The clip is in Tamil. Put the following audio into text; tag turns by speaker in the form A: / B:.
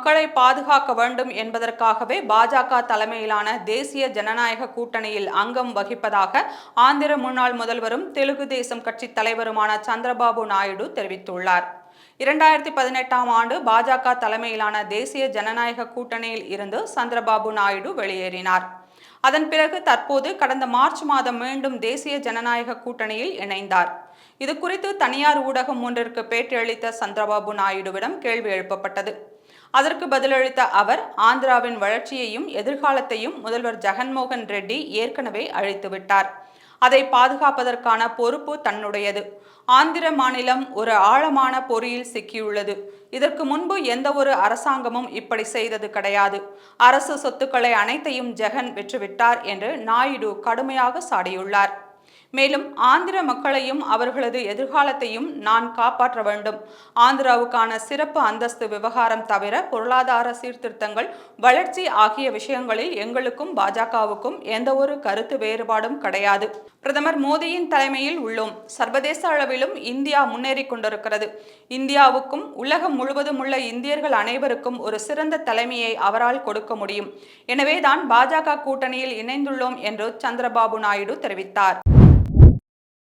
A: மக்களை பாதுகாக்க வேண்டும் என்பதற்காகவே பாஜக தலைமையிலான தேசிய ஜனநாயக கூட்டணியில் அங்கம் வகிப்பதாக ஆந்திர முன்னாள் முதல்வரும் தெலுங்கு தேசம் கட்சி தலைவருமான சந்திரபாபு நாயுடு தெரிவித்துள்ளார். இரண்டாயிரத்தி பதினெட்டாம் ஆண்டு பாஜக தலைமையிலான தேசிய ஜனநாயக கூட்டணியில் இருந்து சந்திரபாபு நாயுடு வெளியேறினார். அதன் பிறகு தற்போது கடந்த மார்ச் மாதம் மீண்டும் தேசிய ஜனநாயக கூட்டணியில் இணைந்தார். இது குறித்து தனியார் ஊடகம் ஒன்றிற்கு பேட்டியளித்த சந்திரபாபு நாயுடுவிடம் கேள்வி எழுப்பப்பட்டது. அதற்கு பதிலளித்த அவர் ஆந்திராவின் வளர்ச்சியையும் எதிர்காலத்தையும் முதல்வர் ஜெகன்மோகன் ரெட்டி ஏற்கனவே அழித்துவிட்டார். அதை பாதுகாப்பதற்கான பொறுப்பு தன்னுடையது. ஆந்திர மாநிலம் ஒரு ஆழமான பொறியில் சிக்கியுள்ளது. இதற்கு முன்பு எந்த ஒரு அரசாங்கமும் இப்படி செய்தது கிடையாது. அரசு சொத்துக்களை அனைத்தையும் ஜெகன் வெற்றுவிட்டார் என்று நாயுடு கடுமையாக சாடியுள்ளார். மேலும் ஆந்திர மக்களையும் அவர்களது எதிர்காலத்தையும் நான் காப்பாற்ற வேண்டும். ஆந்திராவுக்கான சிறப்பு அந்தஸ்து விவகாரம் தவிர பொருளாதார சீர்திருத்தங்கள் வளர்ச்சி ஆகிய விஷயங்களில் எங்களுக்கும் பாஜகவுக்கும் எந்த ஒரு கருத்து வேறுபாடும் கிடையாது. பிரதமர் மோடியின் தலைமையில் உள்ளோம். சர்வதேச அளவிலும் இந்தியா முன்னேறி கொண்டிருக்கிறது. இந்தியாவுக்கும் உலகம் முழுவதும் உள்ள இந்தியர்கள் அனைவருக்கும் ஒரு சிறந்த தலைமையை அவரால் கொடுக்க முடியும். எனவேதான் பாஜக கூட்டணியில் இணைந்துள்ளோம் என்று சந்திரபாபு நாயுடு தெரிவித்தார்.